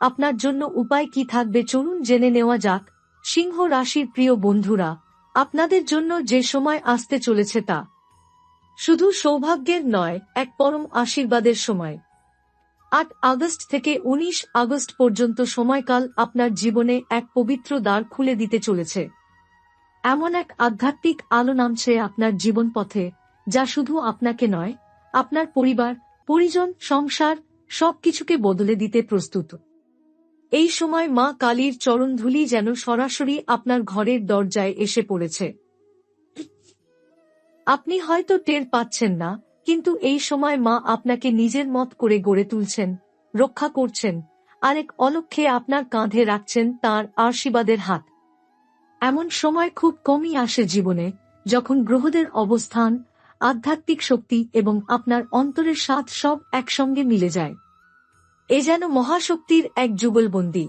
আপনার জন্য উপায় কি থাকবে চলুন জেনে নেওয়া যাক। সিংহ রাশির প্রিয় বন্ধুরা, আপনাদের জন্য যে সময় আসতে চলেছে তা। শুধু সৌভাগ্যের নয়, এক পরম আশীর্বাদের সময়। আট আগস্ট থেকে ১৯ আগস্ট পর্যন্ত সময়কাল আপনার জীবনে এক পবিত্র দ্বার খুলে দিতে চলেছে। এমন এক আধ্যাত্মিক আলো নামছে আপনার জীবন পথে যা শুধু আপনাকে নয়, আপনার পরিবার, পরিজন, সংসার, সবকিছুকে বদলে দিতে প্রস্তুত। এই সময় মা কালীর চরণধুলি যেন সরাসরি আপনার ঘরের দরজায় এসে পড়েছে। আপনি হয়তো টের পাচ্ছেন না, কিন্তু এই সময় মা আপনাকে নিজের মত করে গড়ে তুলছেন, রক্ষা করছেন, আরেক অলক্ষে আপনার কাঁধে রাখছেন তার আশীর্বাদের হাত। এমন সময় খুব কমই আসে জীবনে, যখন গ্রহদের অবস্থান, আধ্যাত্মিক শক্তি এবং আপনার অন্তরের স্বাদ সব একসঙ্গে মিলে যায়। এ যেন মহাশক্তির এক যুগলবন্দি।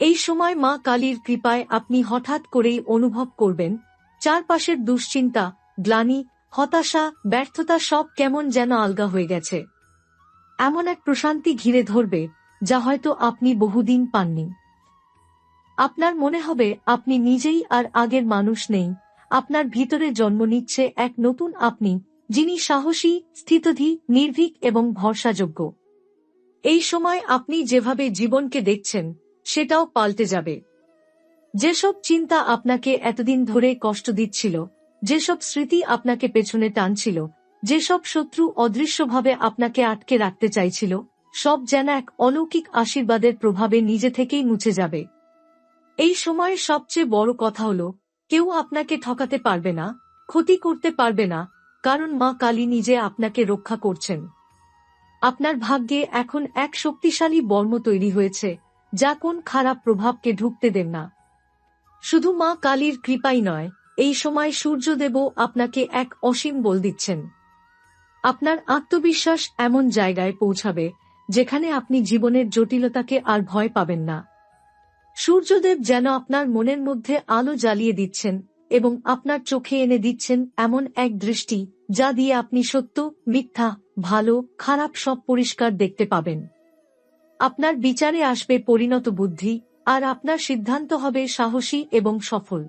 এই সময় মা কালীর কৃপায় আপনি হঠাৎ করেই অনুভব করবেন, চারপাশের দুশ্চিন্তা, গ্লানি, হতাশা, ব্যর্থতা সব কেমন যেন আলগা হয়ে গেছে। এমন এক প্রশান্তি ঘিরে ধরবে, যা হয়তো আপনি বহুদিন পাননি। আপনার মনে হবে, আপনি নিজেই আর আগের মানুষ নেই, আপনার ভিতরে জন্ম নিচ্ছে এক নতুন আপনি, যিনি সাহসী, স্থিতধী, নির্ভীক এবং ভরসাযোগ্য। এই সময় আপনি যেভাবে জীবনকে দেখছেন, সেটাও পাল্টে যাবে। যেসব চিন্তা আপনাকে এতদিন ধরে কষ্ট দিচ্ছিল, যেসব স্মৃতি আপনাকে পেছনে টানছিল, যেসব শত্রু অদৃশ্যভাবে আপনাকে আটকে রাখতে চাইছিল, সব যেন এক অলৌকিক আশীর্বাদের প্রভাবে নিজে থেকেই মুছে যাবে। এই সময়ের সবচেয়ে বড় কথা হল, কেউ আপনাকে ঠকাতে পারবে না, ক্ষতি করতে পারবে না, কারণ মা কালী নিজে আপনাকে রক্ষা করছেন। আপনার ভাগ্যে এখন এক শক্তিশালী বর্ম তৈরি হয়েছে, যা কোন খারাপ প্রভাবকে ঢুকতে দেন না। শুধু মা কালীর কৃপাই নয়, এই সময় সূর্যদেবও আপনাকে এক অসীম বল দিচ্ছেন। আপনার আত্মবিশ্বাস এমন জায়গায় পৌঁছাবে, যেখানে আপনি জীবনের জটিলতাকে আর ভয় পাবেন না। সূর্যদেব যেন আপনার মনের মধ্যে আলো জ্বালিয়ে দিচ্ছেন এবং আপনার চোখে এনে দিচ্ছেন এমন এক দৃষ্টি যা দিয়ে আপনি সত্য, মিথ্যা, ভালো, খারাপ সব পরিষ্কার দেখতে পাবেন। আপনার বিচারে আসবে পরিণত বুদ্ধি, আর আপনার সিদ্ধান্ত হবে সাহসী এবং সফল।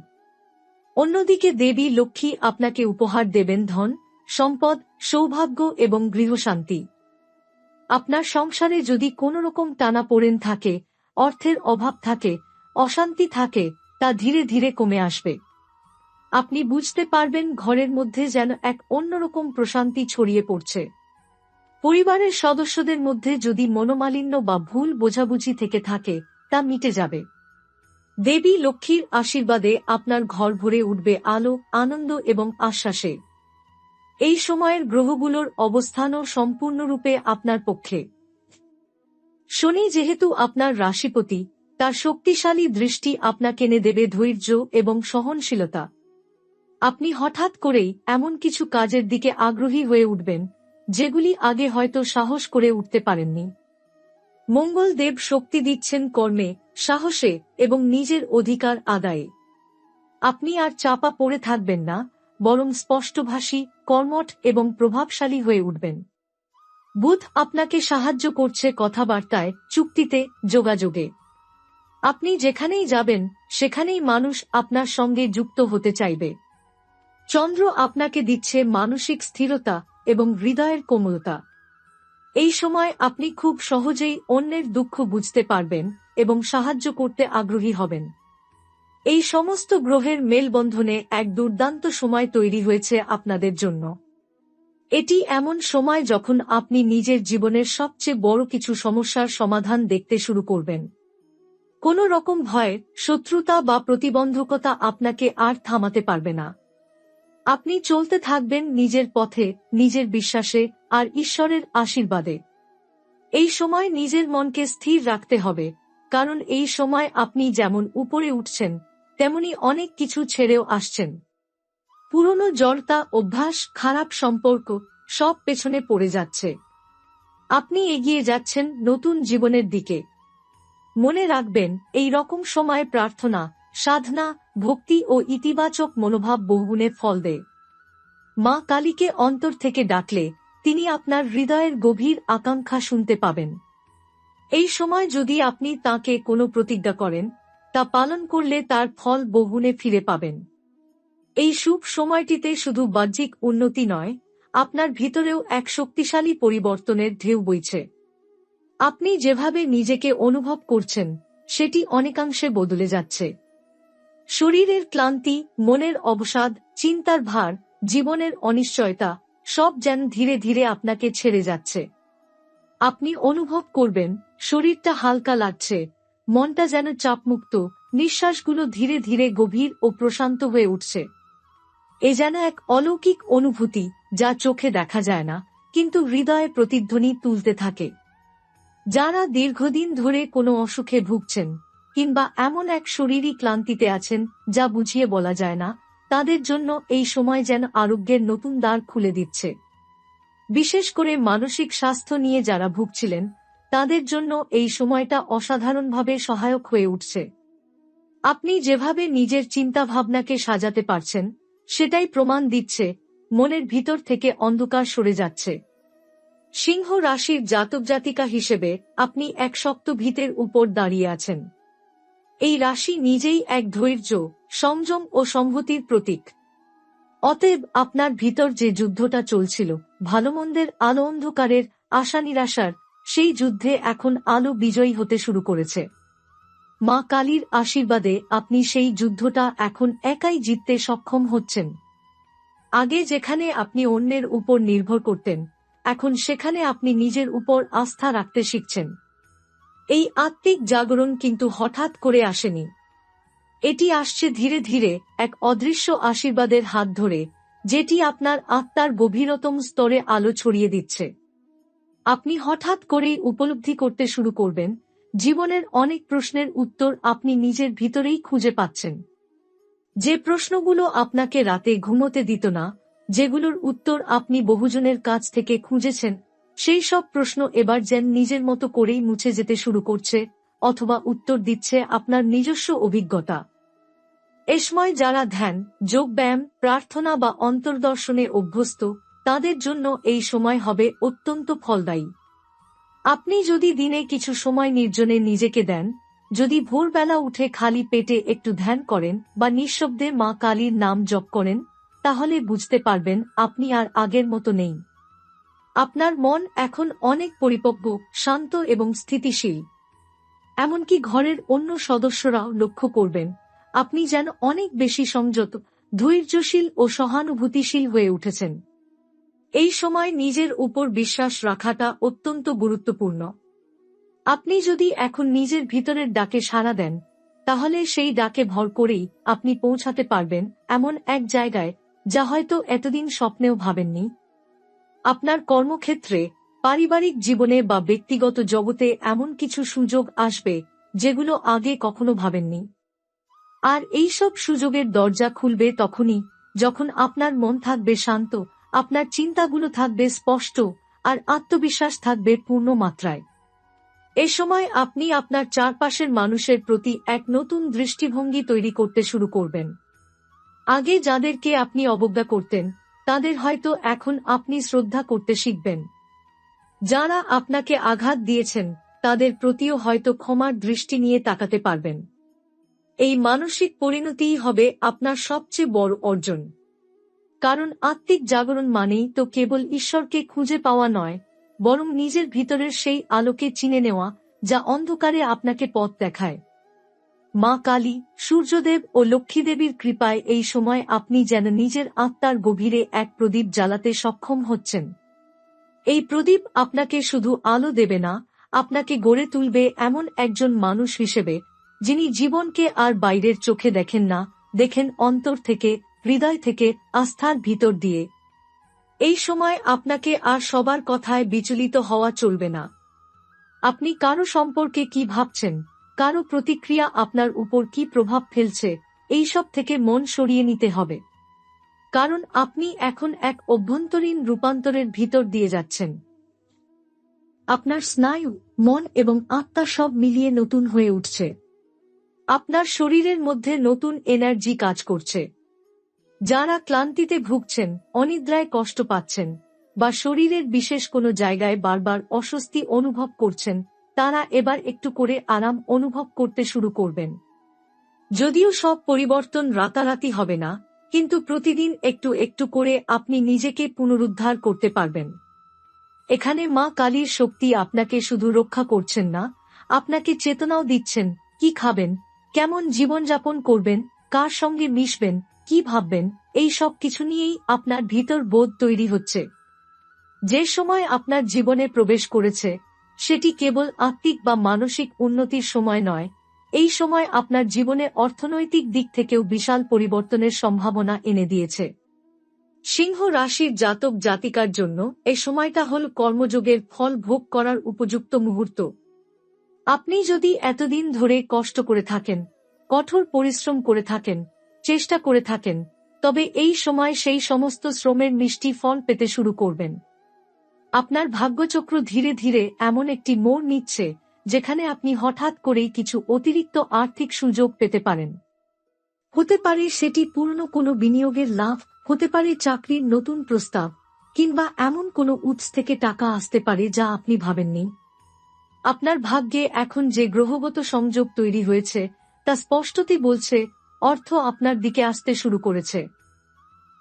অন্যদিকে দেবী লক্ষ্মী আপনাকে উপহার দেবেন ধন, সম্পদ, সৌভাগ্য এবং গৃহশান্তি। আপনার সংসারে যদি কোনো রকম টানা পড়েন থাকে, অর্থের অভাব থাকে, অশান্তি থাকে, তা ধীরে ধীরে কমে আসবে। আপনি বুঝতে পারবেন ঘরের মধ্যে যেন এক অন্যরকম প্রশান্তি ছড়িয়ে পড়ছে। পরিবারের সদস্যদের মধ্যে যদি মনোমালিন্য বা ভুল বোঝাবুঝি থেকে থাকে, তা মিটে যাবে। দেবী লক্ষ্মীর আশীর্বাদে আপনার ঘর ভরে উঠবে আলো, আনন্দ এবং আশ্বাসে। এই সময়ের গ্রহগুলোর অবস্থানও সম্পূর্ণরূপে আপনার পক্ষে। শনি যেহেতু আপনার রাশিপতি, তার শক্তিশালী দৃষ্টি আপনাকে এনে দেবে ধৈর্য এবং সহনশীলতা। আপনি হঠাৎ করেই এমন কিছু কাজের দিকে আগ্রহী হয়ে উঠবেন, যেগুলি আগে হয়তো সাহস করে উঠতে পারেননি। মঙ্গল দেব শক্তি দিচ্ছেন কর্মে, সাহসে এবং নিজের অধিকার আদায়ে। আপনি আর চাপা পড়ে থাকবেন না, বরং স্পষ্টভাষী, কর্মঠ এবং প্রভাবশালী হয়ে উঠবেন। বুধ আপনাকে সাহায্য করছে কথাবার্তায়, চুক্তিতে, যোগাযোগে। আপনি যেখানেই যাবেন, সেখানেই মানুষ আপনার সঙ্গে যুক্ত হতে চাইবে। চন্দ্র আপনাকে দিচ্ছে মানসিক স্থিরতা এবং হৃদয়ের কোমলতা। এই সময় আপনি খুব সহজেই অন্যের দুঃখ বুঝতে পারবেন এবং সাহায্য করতে আগ্রহী হবেন। এই সমস্ত গ্রহের মেলবন্ধনে এক দুর্দান্ত সময় তৈরি হয়েছে আপনাদের জন্য। এটি এমন সময় যখন আপনি নিজের জীবনের সবচেয়ে বড় কিছু সমস্যার সমাধান দেখতে শুরু করবেন। কোন রকম ভয়, শত্রুতা বা প্রতিবন্ধকতা আপনাকে আর থামাতে পারবে না। আপনি চলতে থাকবেন নিজের পথে, নিজের বিশ্বাসে, আর ঈশ্বরের আশীর্বাদে। এই সময় নিজের মনকে স্থির রাখতে হবে, কারণ এই সময় আপনি যেমন উপরে উঠছেন, তেমনি অনেক কিছু ছেড়েও আসছেন। পুরনো জড়তা, অভ্যাস, খারাপ সম্পর্ক সব পেছনে পড়ে যাচ্ছে। আপনি এগিয়ে যাচ্ছেন নতুন জীবনের দিকে। মনে রাখবেন, এই রকম সময় প্রার্থনা, সাধনা ভক্তি ও ইতিবাচক মনোভাব বহুগুণে ফল দেয়। মা কালীকে অন্তর থেকে ডাকলে তিনি আপনার হৃদয়ের গভীর আকাঙ্ক্ষা শুনতে পাবেন। এই সময় যদি আপনি তাকে কোনো প্রতিজ্ঞা করেন, তা পালন করলে তার ফল বহুগুণে ফিরে পাবেন। এই শুভ সময়টিতে শুধু বাহ্যিক উন্নতি নয়, আপনার ভিতরেও এক শক্তিশালী পরিবর্তনের ঢেউ বইছে। আপনি যেভাবে নিজেকে অনুভব করছেন, সেটি অনেকাংশে বদলে যাচ্ছে। শরীরের ক্লান্তি, মনের অবসাদ, চিন্তার ভার, জীবনের অনিশ্চয়তা, সব যেন ধীরে ধীরে আপনাকে ছেড়ে যাচ্ছে। আপনি অনুভব করবেন, শরীরটা হালকা লাগছে, মনটা যেন চাপমুক্ত, নিঃশ্বাসগুলো ধীরে ধীরে গভীর ও প্রশান্ত হয়ে উঠছে। এ যেন এক অলৌকিক অনুভূতি, যা চোখে দেখা যায় না, কিন্তু হৃদয়ে প্রতিধ্বনি তুলতে থাকে। যারা দীর্ঘদিন ধরে কোনো অসুখে ভুগছেন কিংবা এমন এক শরীরী ক্লান্তিতে আছেন, যা বুঝিয়ে বলা যায় না, তাদের জন্য এই সময় যেন আরোগ্যের নতুন দ্বার খুলে দিচ্ছে। বিশেষ করে মানসিক স্বাস্থ্য নিয়ে যারা ভুগছিলেন, তাদের জন্য এই সময়টা অসাধারণভাবে সহায়ক হয়ে উঠছে। আপনি যেভাবে নিজের চিন্তা ভাবনাকে সাজাতে পারছেন, সেটাই প্রমাণ দিচ্ছে, মনের ভিতর থেকে অন্ধকার সরে যাচ্ছে। সিংহ রাশির জাতক জাতিকা হিসেবে আপনি এক শক্ত ভিতের উপর দাঁড়িয়ে আছেন। এই রাশি নিজেই এক ধৈর্য, সংযম ও সংহতির প্রতীক। অতএব আপনার ভিতর যে যুদ্ধটা চলছিল, ভালোমন্দের আলো অন্ধকারের আশা নিরাশার, সেই যুদ্ধে এখন আলো বিজয়ী হতে শুরু করেছে। মা কালীর আশীর্বাদে আপনি সেই যুদ্ধটা এখন একাই জিততে সক্ষম হচ্ছেন। আগে যেখানে আপনি অন্যের উপর নির্ভর করতেন, এখন সেখানে আপনি নিজের উপর আস্থা রাখতে শিখছেন। এই আত্মিক জাগরণ কিন্তু হঠাৎ করে আসেনি। এটি আসছে ধীরে ধীরে এক অদৃশ্য আশীর্বাদের হাত ধরে, যেটি আপনার আত্মার গভীরতম স্তরে আলো ছড়িয়ে দিচ্ছে। আপনি হঠাৎ করেই উপলব্ধি করতে শুরু করবেন, জীবনের অনেক প্রশ্নের উত্তর আপনি নিজের ভিতরেই খুঁজে পাচ্ছেন। যে প্রশ্নগুলো আপনাকে রাতে ঘুমোতে দিত না, যেগুলোর উত্তর আপনি বহুজনের কাছ থেকে খুঁজেছেন সেই সব প্রশ্ন এবার যেন নিজের মতো করেই মুছে যেতে শুরু করছে, অথবা উত্তর দিচ্ছে আপনার নিজস্ব অভিজ্ঞতা। এসময় যারা ধ্যান যোগব্যায়াম প্রার্থনা বা অন্তর্দর্শনে অভ্যস্ত, তাদের জন্য এই সময় হবে অত্যন্ত ফলদায়ী। আপনি যদি দিনে কিছু সময় নির্জনে নিজেকে দেন, যদি ভোরবেলা উঠে খালি পেটে একটু ধ্যান করেন বা নিঃশব্দে মা কালীর নাম জপ করেন, তাহলে বুঝতে পারবেন আপনি আর আগের মতো নেই। আপনার মন এখন অনেক পরিপক্ব, শান্ত এবং স্থিতিশীল। এমনকি ঘরের অন্য সদস্যরাও লক্ষ্য করবেন, আপনি যেন অনেক বেশি সংযত, ধৈর্যশীল ও সহানুভূতিশীল হয়ে উঠেছেন। এই সময় নিজের উপর বিশ্বাস রাখাটা অত্যন্ত গুরুত্বপূর্ণ। আপনি যদি এখন নিজের ভিতরের ডাকে সাড়া দেন, তাহলে সেই ডাকে ভর করেই আপনি পৌঁছাতে পারবেন এমন এক জায়গায়, যা হয়তো এতদিন স্বপ্নেও ভাবেননি। আপনার কর্মক্ষেত্রে, পারিবারিক জীবনে বা ব্যক্তিগত জগতে এমন কিছু সুযোগ আসবে, যেগুলো আগে কখনো ভাবেননি। আর এইসব সুযোগের দরজা খুলবে তখনই, যখন আপনার মন থাকবে শান্ত, আপনার চিন্তাগুলো থাকবে স্পষ্ট, আর আত্মবিশ্বাস থাকবে পূর্ণ মাত্রায়। এ সময় আপনি আপনার চারপাশের মানুষের প্রতি এক নতুন দৃষ্টিভঙ্গি তৈরি করতে শুরু করবেন। আগে যাদেরকে আপনি অবজ্ঞা করতেন তাদের হয়তো এখন আপনি শ্রদ্ধা করতে শিখবেন। যারা আপনাকে আঘাত দিয়েছেন, তাদের প্রতিও হয়তো ক্ষমার দৃষ্টি নিয়ে তাকাতে পারবেন। এই মানসিক পরিণতিই হবে আপনার সবচেয়ে বড় অর্জন। কারণ আত্মিক জাগরণ মানেই তো কেবল ঈশ্বরকে খুঁজে পাওয়া নয়, বরং নিজের ভিতরের সেই আলোকে চিনে নেওয়া, যা অন্ধকারে আপনাকে পথ দেখায়। মা কালী, সূর্যদেব ও লক্ষ্মীদেবীর কৃপায় এই সময় আপনি যেন নিজের আত্মার গভীরে এক প্রদীপ জ্বালাতে সক্ষম হচ্ছেন। এই প্রদীপ আপনাকে শুধু আলো দেবে না, আপনাকে গড়ে তুলবে এমন একজন মানুষ হিসেবে, যিনি জীবনকে আর বাইরের চোখে দেখেন না, দেখেন অন্তর থেকে, হৃদয় থেকে, আস্থার ভিতর দিয়ে। এই সময় আপনাকে আর সবার কথায় বিচলিত হওয়া চলবে না। আপনি কারও সম্পর্কে কি ভাবছেন? কারও প্রতিক্রিয়া আপনার উপর কি প্রভাব ফেলছে এইসব থেকে মন সরিয়ে নিতে হবে। কারণ আপনি এখন এক অভ্যন্তরীণ রূপান্তরের ভিতর দিয়ে যাচ্ছেন। আপনার স্নায়ু, মন এবং আত্মা সব মিলিয়ে নতুন হয়ে উঠছে। আপনার শরীরের মধ্যে নতুন এনার্জি কাজ করছে। যারা ক্লান্তিতে ভুগছেন, অনিদ্রায় কষ্ট পাচ্ছেন বা শরীরের বিশেষ কোনো জায়গায় বারবার অস্বস্তি অনুভব করছেন তারা এবার একটু করে আরাম অনুভব করতে শুরু করবেন। যদিও সব পরিবর্তন রাতারাতি হবে না, কিন্তু প্রতিদিন একটু একটু করে আপনি নিজেকে পুনরুদ্ধার করতে পারবেন। এখানে মা কালীর শক্তি আপনাকে শুধু রক্ষা করছেন না, আপনাকে চেতনাও দিচ্ছেন, কি খাবেন, কেমন জীবনযাপন করবেন, কার সঙ্গে মিশবেন, কি ভাববেন, এই সব কিছু নিয়েই আপনার ভিতর বোধ তৈরি হচ্ছে। যে সময় আপনার জীবনে প্রবেশ করেছে সেটি কেবল আত্মিক বা মানসিক উন্নতির সময় নয়। এই সময় আপনার জীবনে অর্থনৈতিক দিক থেকেও বিশাল পরিবর্তনের সম্ভাবনা এনে দিয়েছে। সিংহ রাশির জাতক জাতিকার জন্য এই সময়টা হল কর্মযোগের ফল ভোগ করার উপযুক্ত মুহূর্ত। আপনি যদি এতদিন ধরে কষ্ট করে থাকেন, কঠোর পরিশ্রম করে থাকেন, চেষ্টা করে থাকেন, তবে এই সময় সেই সমস্ত শ্রমের মিষ্টি ফল পেতে শুরু করবেন। আপনার ভাগ্যচক্র ধীরে ধীরে এমন একটি মোড় নিচ্ছে, যেখানে আপনি হঠাৎ করেই কিছু অতিরিক্ত আর্থিক সুযোগ পেতে পারেন। হতে পারে সেটি পুরনো কোনো বিনিয়োগের লাভ, হতে পারে চাকরির নতুন প্রস্তাব, কিংবা এমন কোনো উৎস থেকে টাকা আসতে পারে যা আপনি ভাবেননি। আপনার ভাগ্যে এখন যে গ্রহগত সংযোগ তৈরি হয়েছে, তা স্পষ্টতই বলছে, অর্থ আপনার দিকে আসতে শুরু করেছে।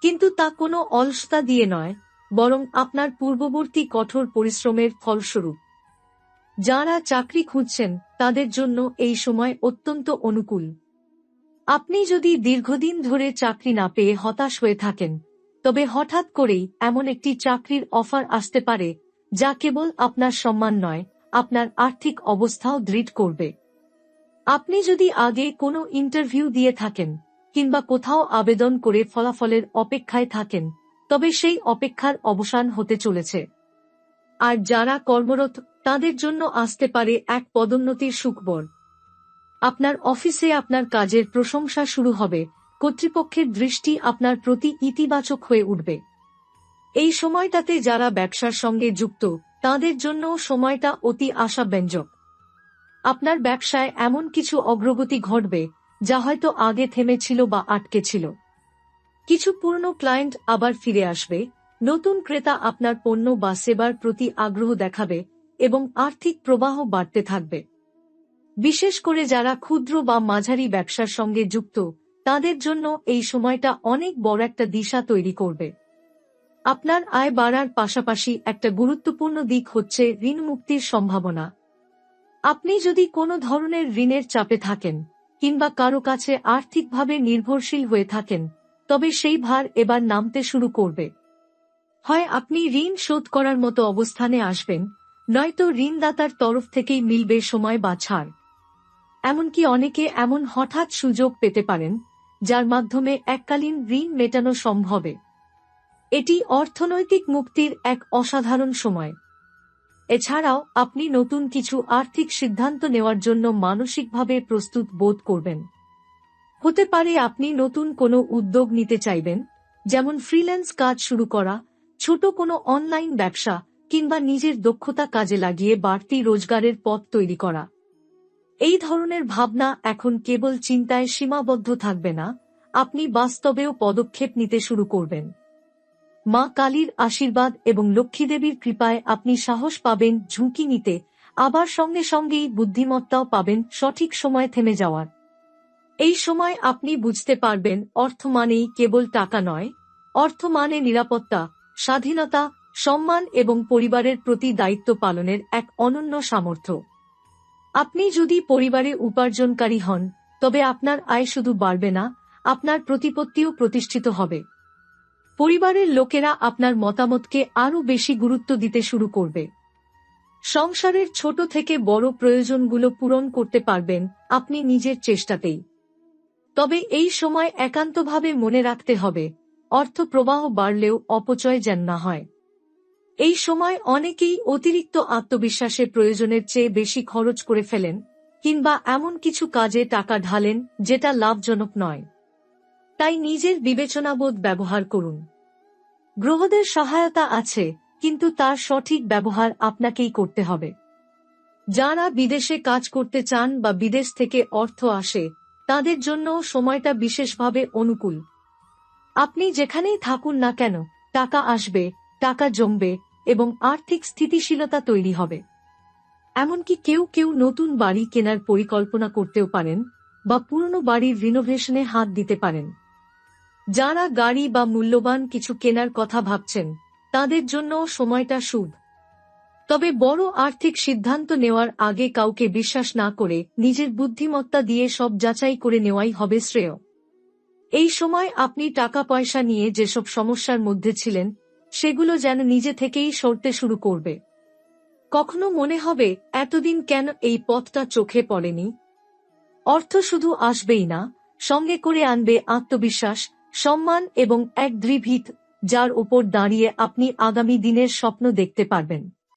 কিন্তু তা কোনো অলসতা দিয়ে নয় বরং আপনার পূর্ববর্তী কঠোর পরিশ্রমের ফলস্বরূপ। যারা চাকরি খুঁজছেন, তাদের জন্য এই সময় অত্যন্ত অনুকূল। আপনি যদি দীর্ঘদিন ধরে চাকরি না পেয়ে হতাশ হয়ে থাকেন, তবে হঠাৎ করেই এমন একটি চাকরির অফার আসতে পারে, যা কেবল আপনার সম্মান নয়, আপনার আর্থিক অবস্থাও দৃঢ় করবে। আপনি যদি আগে কোনো ইন্টারভিউ দিয়ে থাকেন, কিংবা কোথাও আবেদন করে ফলাফলের অপেক্ষায় থাকেন তবে সেই অপেক্ষার অবসান হতে চলেছে। আর যারা কর্মরত, তাদের জন্য আসতে পারে এক পদোন্নতির সুখবর। আপনার অফিসে আপনার কাজের প্রশংসা শুরু হবে। কর্তৃপক্ষের দৃষ্টি আপনার প্রতি ইতিবাচক হয়ে উঠবে। এই সময়টাতে যারা ব্যবসার সঙ্গে যুক্ত, তাদের জন্য সময়টা অতি আশাব্যঞ্জক। আপনার ব্যবসায় এমন কিছু অগ্রগতি ঘটবে, যা হয়তো আগে থেমেছিল বা আটকে ছিল। কিছু পুরনো ক্লায়েন্ট আবার ফিরে আসবে, নতুন ক্রেতা আপনার পণ্য বা সেবার প্রতি আগ্রহ দেখাবে এবং আর্থিক প্রবাহ বাড়তে থাকবে। বিশেষ করে যারা ক্ষুদ্র বা মাঝারি ব্যবসার সঙ্গে যুক্ত, তাদের জন্য এই সময়টা অনেক বড় একটা দিশা তৈরি করবে। আপনার আয় বাড়ার পাশাপাশি একটা গুরুত্বপূর্ণ দিক হচ্ছে ঋণ মুক্তির সম্ভাবনা। আপনি যদি কোনো ধরনের ঋণের চাপে থাকেন কিংবা কারও কাছে আর্থিকভাবে নির্ভরশীল হয়ে থাকেন তবে সেই ভার এবার নামতে শুরু করবে। হয় আপনি ঋণ শোধ করার মতো অবস্থানে আসবেন, নয়তো ঋণদাতার তরফ থেকেই মিলবে সময় বা ছাড়। এমনকি অনেকে এমন হঠাৎ সুযোগ পেতে পারেন, যার মাধ্যমে এককালীন ঋণ মেটানো সম্ভবে। এটি অর্থনৈতিক মুক্তির এক অসাধারণ সময়। এছাড়াও আপনি নতুন কিছু আর্থিক সিদ্ধান্ত নেওয়ার জন্য মানসিকভাবে প্রস্তুত বোধ করবেন। হতে পারে আপনি নতুন কোনো উদ্যোগ নিতে চাইবেন, যেমন ফ্রিল্যান্স কাজ শুরু করা, ছোট কোনো অনলাইন ব্যবসা, কিংবা নিজের দক্ষতা কাজে লাগিয়ে বাড়তি রোজগারের পথ তৈরি করা। এই ধরনের ভাবনা এখন কেবল চিন্তায় সীমাবদ্ধ থাকবে না, আপনি বাস্তবেও পদক্ষেপ নিতে শুরু করবেন। মা কালীর আশীর্বাদ এবং লক্ষ্মীদেবীর কৃপায় আপনি সাহস পাবেন ঝুঁকি নিতে, আবার সঙ্গে সঙ্গেই বুদ্ধিমত্তাও পাবেন সঠিক সময় থেমে যাওয়ার। এই সময় আপনি বুঝতে পারবেন অর্থ মানেই কেবল টাকা নয়। অর্থ মানে নিরাপত্তা, স্বাধীনতা, সম্মান এবং পরিবারের প্রতি দায়িত্ব পালনের এক অনন্য সামর্থ্য। আপনি যদি পরিবারে উপার্জনকারী হন, তবে আপনার আয় শুধু বাড়বে না, আপনার প্রতিপত্তিও প্রতিষ্ঠিত হবে। পরিবারের লোকেরা আপনার মতামতকে আরও বেশি গুরুত্ব দিতে শুরু করবে। সংসারের ছোট থেকে বড় প্রয়োজনগুলো পূরণ করতে পারবেন আপনি নিজের চেষ্টাতেই। তবে এই সময় একান্তভাবে মনে রাখতে হবে অর্থ প্রবাহ বাড়লেও অপচয় যেন না হয়। এই সময় অনেকেই অতিরিক্ত আত্মবিশ্বাসের প্রয়োজনের চেয়ে বেশি খরচ করে ফেলেন, কিংবা এমন কিছু কাজে টাকা ঢালেন যেটা লাভজনক নয়। তাই নিজের বিবেচনাবোধ ব্যবহার করুন। গ্রহদের সহায়তা আছে, কিন্তু তার সঠিক ব্যবহার আপনাকেই করতে হবে। যারা বিদেশে কাজ করতে চান বা বিদেশ থেকে অর্থ আসে তাদের জন্য সময়টা বিশেষভাবে অনুকূল। আপনি যেখানেই থাকুন না কেন, টাকা আসবে, টাকা জমবে এবং আর্থিক স্থিতিশীলতা তৈরি হবে। এমনকি কেউ কেউ নতুন বাড়ি কেনার পরিকল্পনা করতেও পারেন বা পুরনো বাড়ির রিনোভেশনে হাত দিতে পারেন। যারা গাড়ি বা মূল্যবান কিছু কেনার কথা ভাবছেন, তাদের জন্য সময়টা শুভ। তবে বড় আর্থিক সিদ্ধান্ত নেওয়ার আগে কাউকে বিশ্বাস না করে নিজের বুদ্ধিমত্তা দিয়ে সব যাচাই করে নেওয়াই হবে শ্রেয়। এই সময় আপনি টাকা পয়সা নিয়ে যেসব সমস্যার মধ্যে ছিলেন, সেগুলো যেন নিজে থেকেই সরতে শুরু করবে। কখনো মনে হবে, এতদিন কেন এই পথটা চোখে পড়েনি? অর্থ শুধু আসবেই না, সঙ্গে করে আনবে আত্মবিশ্বাস, সম্মান এবং এক দৃঢ় যার উপর দাঁড়িয়ে আপনি আগামী দিনের স্বপ্ন দেখতে পারবেন।